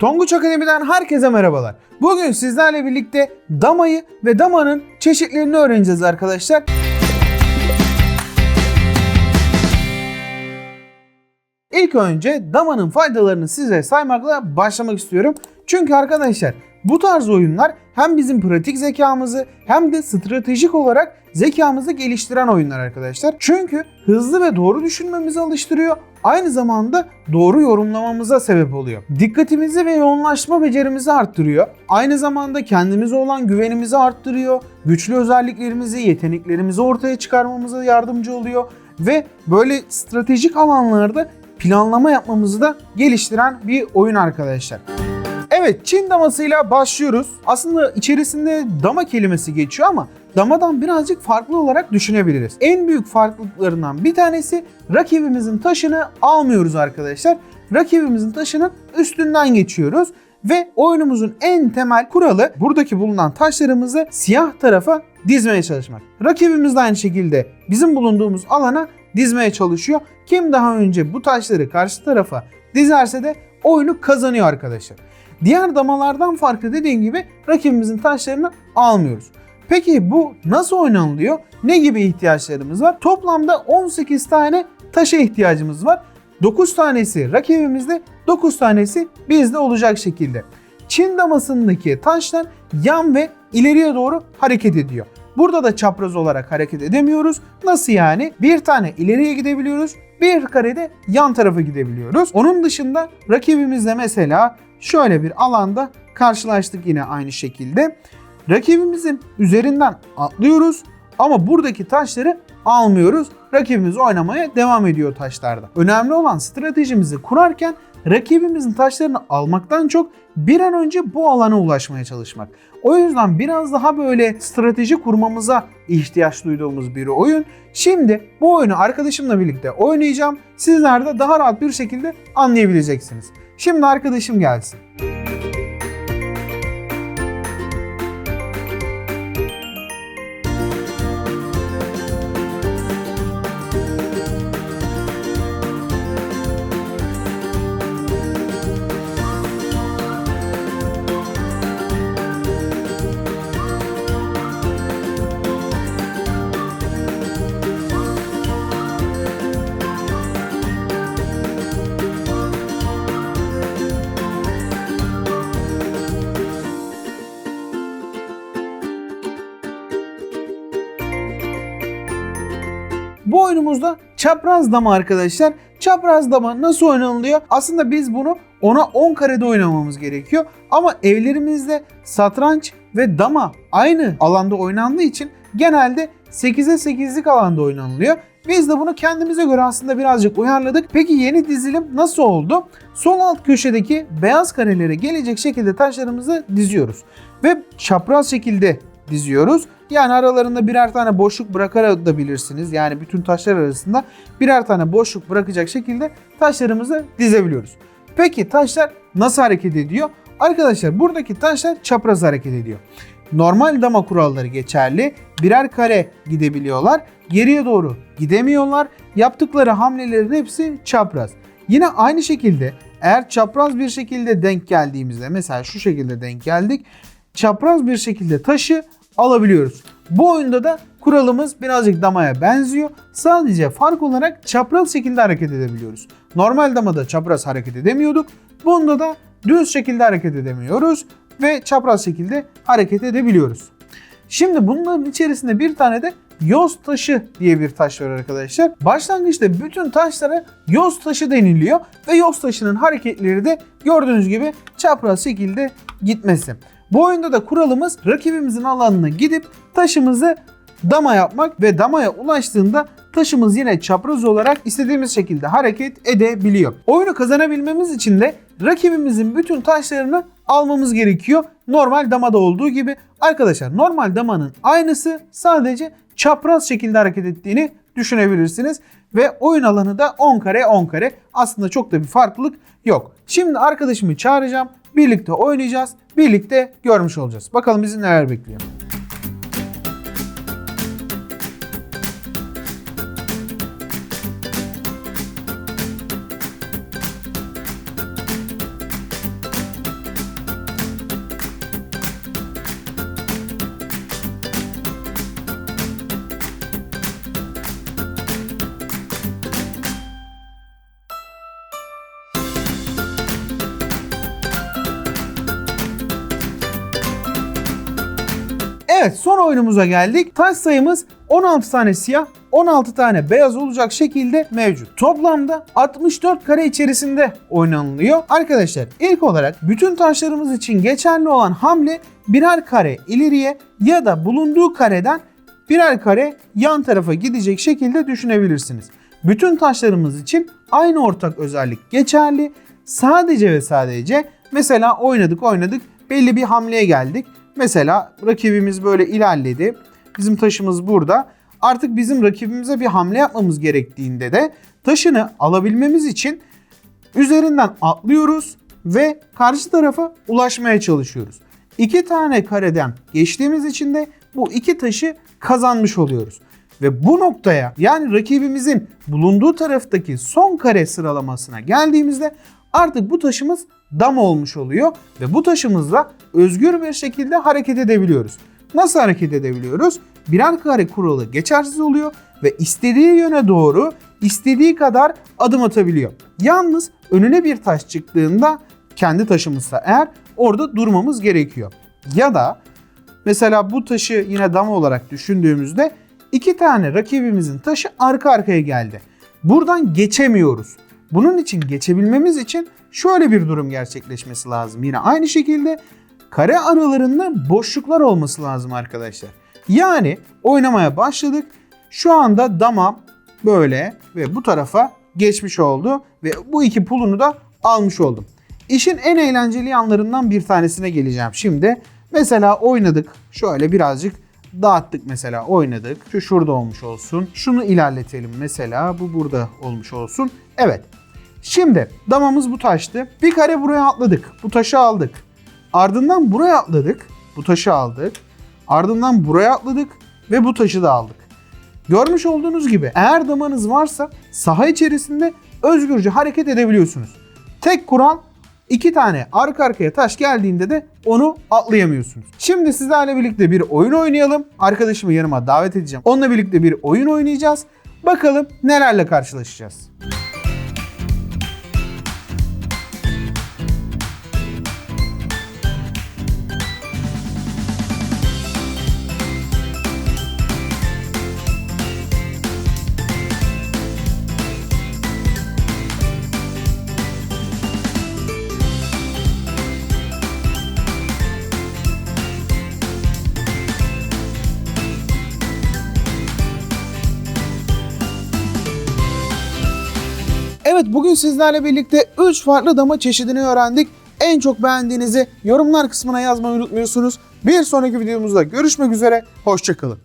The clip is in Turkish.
Tonguç Akademi'den herkese merhabalar. Bugün sizlerle birlikte damayı ve damanın çeşitlerini öğreneceğiz arkadaşlar. İlk önce damanın faydalarını size saymakla başlamak istiyorum. Çünkü arkadaşlar bu tarz oyunlar hem bizim pratik zekamızı hem de stratejik olarak zekamızı geliştiren oyunlar arkadaşlar. Çünkü hızlı ve doğru düşünmemizi alıştırıyor. Aynı zamanda doğru yorumlamamıza sebep oluyor. Dikkatimizi ve yoğunlaşma becerimizi arttırıyor. Aynı zamanda kendimize olan güvenimizi arttırıyor. Güçlü özelliklerimizi, yeteneklerimizi ortaya çıkarmamıza yardımcı oluyor ve böyle stratejik alanlarda planlama yapmamızı da geliştiren bir oyun arkadaşlar. Evet Çin damasıyla başlıyoruz. Aslında içerisinde dama kelimesi geçiyor ama damadan birazcık farklı olarak düşünebiliriz. En büyük farklılıklarından bir tanesi rakibimizin taşını almıyoruz arkadaşlar. Rakibimizin taşının üstünden geçiyoruz ve oyunumuzun en temel kuralı buradaki bulunan taşlarımızı siyah tarafa dizmeye çalışmak. Rakibimiz de aynı şekilde bizim bulunduğumuz alana dizmeye çalışıyor. Kim daha önce bu taşları karşı tarafa dizerse de oyunu kazanıyor arkadaşlar. Diğer damalardan farklı dediğim gibi rakibimizin taşlarını almıyoruz. Peki bu nasıl oynanılıyor? Ne gibi ihtiyaçlarımız var? Toplamda 18 tane taşa ihtiyacımız var. 9 tanesi rakibimizde, 9 tanesi bizde olacak şekilde. Çin damasındaki taşlar yan ve ileriye doğru hareket ediyor. Burada da çapraz olarak hareket edemiyoruz. Nasıl yani? Bir tane ileriye gidebiliyoruz, bir karede yan tarafa gidebiliyoruz. Onun dışında rakibimizle mesela şöyle bir alanda karşılaştık yine aynı şekilde. Rakibimizin üzerinden atlıyoruz ama buradaki taşları almıyoruz. Rakibimiz oynamaya devam ediyor taşlarda. Önemli olan stratejimizi kurarken rakibimizin taşlarını almaktan çok bir an önce bu alana ulaşmaya çalışmak. O yüzden biraz daha böyle strateji kurmamıza ihtiyaç duyduğumuz bir oyun. Şimdi bu oyunu arkadaşımla birlikte oynayacağım. Sizler de daha rahat bir şekilde anlayabileceksiniz. Şimdi arkadaşım gelsin. Oyunumuzda çapraz dama arkadaşlar. Çapraz dama nasıl oynanılıyor? Aslında biz bunu ona 10 karede oynamamız gerekiyor. Ama evlerimizde satranç ve dama aynı alanda oynandığı için genelde 8'e 8'lik alanda oynanılıyor. Biz de bunu kendimize göre aslında birazcık uyarladık. Peki yeni dizilim nasıl oldu? Sol alt köşedeki beyaz karelere gelecek şekilde taşlarımızı diziyoruz. Ve çapraz şekilde diziyoruz. Yani aralarında birer tane boşluk bırakabilirsiniz. Yani bütün taşlar arasında birer tane boşluk bırakacak şekilde taşlarımızı dizebiliyoruz. Peki taşlar nasıl hareket ediyor? Arkadaşlar buradaki taşlar çapraz hareket ediyor. Normal dama kuralları geçerli. Birer kare gidebiliyorlar. Geriye doğru gidemiyorlar. Yaptıkları hamlelerin hepsi çapraz. Yine aynı şekilde eğer çapraz bir şekilde denk geldiğimizde mesela şu şekilde denk geldik. Çapraz bir şekilde taşı alabiliyoruz. Bu oyunda da kuralımız birazcık damaya benziyor. Sadece fark olarak çapraz şekilde hareket edebiliyoruz. Normal damada çapraz hareket edemiyorduk. Bunda da düz şekilde hareket edemiyoruz ve çapraz şekilde hareket edebiliyoruz. Şimdi bunların içerisinde bir tane de yoz taşı diye bir taş var arkadaşlar. Başlangıçta bütün taşlara yoz taşı deniliyor ve yoz taşının hareketleri de gördüğünüz gibi çapraz şekilde gitmesi. Bu oyunda da kuralımız rakibimizin alanına gidip taşımızı dama yapmak ve damaya ulaştığında taşımız yine çapraz olarak istediğimiz şekilde hareket edebiliyor. Oyunu kazanabilmemiz için de rakibimizin bütün taşlarını almamız gerekiyor. Normal damada olduğu gibi. Arkadaşlar normal damanın aynısı sadece çapraz şekilde hareket ettiğini düşünebilirsiniz. Ve oyun alanı da 10 kare 10 kare. Aslında çok da bir farklılık yok. Şimdi arkadaşımı çağıracağım. Birlikte oynayacağız. Birlikte görmüş olacağız. Bakalım bizi neler bekliyor. Evet son oyunumuza geldik. Taş sayımız 16 tane siyah, 16 tane beyaz olacak şekilde mevcut. Toplamda 64 kare içerisinde oynanılıyor. Arkadaşlar ilk olarak bütün taşlarımız için geçerli olan hamle birer kare ileriye ya da bulunduğu kareden birer kare yan tarafa gidecek şekilde düşünebilirsiniz. Bütün taşlarımız için aynı ortak özellik geçerli. Sadece ve sadece mesela oynadık oynadık belli bir hamleye geldik. Mesela rakibimiz böyle ilerledi. Bizim taşımız burada. Artık bizim rakibimize bir hamle yapmamız gerektiğinde de taşını alabilmemiz için üzerinden atlıyoruz ve karşı tarafa ulaşmaya çalışıyoruz. İki tane kareden geçtiğimiz için de bu iki taşı kazanmış oluyoruz. Ve bu noktaya yani rakibimizin bulunduğu taraftaki son kare sıralamasına geldiğimizde artık bu taşımız dam olmuş oluyor ve bu taşımızla özgür bir şekilde hareket edebiliyoruz. Nasıl hareket edebiliyoruz? Birer kare kuralı geçersiz oluyor ve istediği yöne doğru istediği kadar adım atabiliyor. Yalnız önüne bir taş çıktığında kendi taşımızsa eğer orada durmamız gerekiyor. Ya da mesela bu taşı yine dama olarak düşündüğümüzde iki tane rakibimizin taşı arka arkaya geldi. Buradan geçemiyoruz. Bunun için geçebilmemiz için şöyle bir durum gerçekleşmesi lazım. Yine aynı şekilde kare aralarında boşluklar olması lazım arkadaşlar. Yani oynamaya başladık. Şu anda dama böyle ve bu tarafa geçmiş oldu ve bu iki pulunu da almış oldum. İşin en eğlenceli yanlarından bir tanesine geleceğim şimdi. Mesela oynadık. Şöyle birazcık dağıttık mesela oynadık. Şu şurada olmuş olsun. Şunu ilerletelim mesela. Bu burada olmuş olsun. Evet. Şimdi damamız bu taştı. Bir kare buraya atladık. Bu taşı aldık. Ardından buraya atladık. Bu taşı aldık. Ardından buraya atladık ve bu taşı da aldık. Görmüş olduğunuz gibi eğer damanız varsa saha içerisinde özgürce hareket edebiliyorsunuz. Tek kural iki tane arka arkaya taş geldiğinde de onu atlayamıyorsunuz. Şimdi sizlerle birlikte bir oyun oynayalım. Arkadaşımı yanıma davet edeceğim. Onunla birlikte bir oyun oynayacağız. Bakalım nelerle karşılaşacağız. Evet bugün sizlerle birlikte 3 farklı dama çeşidini öğrendik. En çok beğendiğinizi yorumlar kısmına yazmayı unutmuyorsunuz. Bir sonraki videomuzda görüşmek üzere. Hoşçakalın.